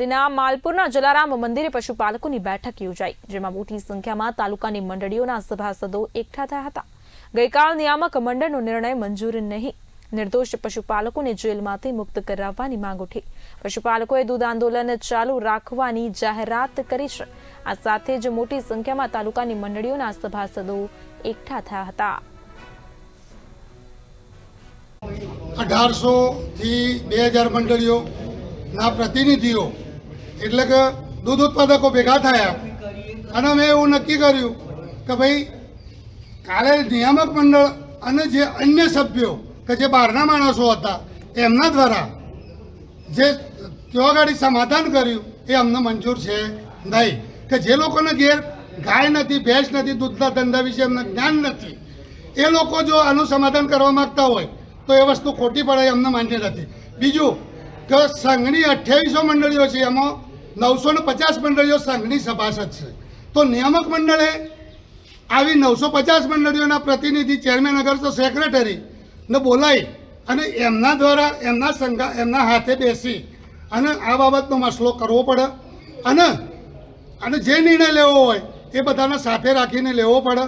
અરવલ્લીના માલપુરના જલારામ મંદિરે પશુપાલકોની બેઠક યોજાઈ, જેમાં મોટી સંખ્યામાં તાલુકાની મંડળીઓના સભાસદો એકઠા થયા હતા. ગઈકાલ નિયામક મંડળનો નિર્ણય મંજૂર નહીં. નિર્દોષ પશુપાલકોને જેલમાંથી મુક્ત કરાવવાની માંગ ઉઠી. પશુપાલકોએ દૂધ આંદોલન ચાલુ રાખવાની જાહેરાત કરી છે. આ સાથે જ મોટી સંખ્યામાં તાલુકાની મંડળીઓના સભાસદો એકઠા થયા હતા. અઢારસોથી બે હજાર મંડળીઓના પ્રતિનિધિઓ એટલે કે દૂધ ઉત્પાદકો ભેગા થયા. અને મેં એવું નક્કી કર્યું કે ભાઈ, કાલે નિયામક મંડળ અને જે અન્ય સભ્યો કે જે બહારના માણસો હતા, એમના દ્વારા જે ત્યાં આગળ સમાધાન કર્યું, એ અમને મંજૂર છે નહીં. કે જે લોકોને ઘેર ગાય નથી, ભેંસ નથી, દૂધના ધંધા વિશે એમને જ્ઞાન નથી, એ લોકો જો આનું સમાધાન કરવા માગતા હોય, તો એ વસ્તુ ખોટી પડે એમને માન્ય નથી. બીજું કે સંઘની અઠ્યાવીસો મંડળીઓ છે, એમાં નવસો ને પચાસ મંડળીઓ સંઘની સભાસદ છે. તો નિયામક મંડળે આવી નવસો પચાસ મંડળીઓના પ્રતિનિધિ, ચેરમેન અગર તો સેક્રેટરી ને બોલાવી અને એમના દ્વારા એમના સંઘા, એમના હાથે બેસી અને આ બાબતનો મસલો કરવો પડે અને અને જે નિર્ણય લેવો હોય એ બધાને સાથે રાખીને લેવો પડે.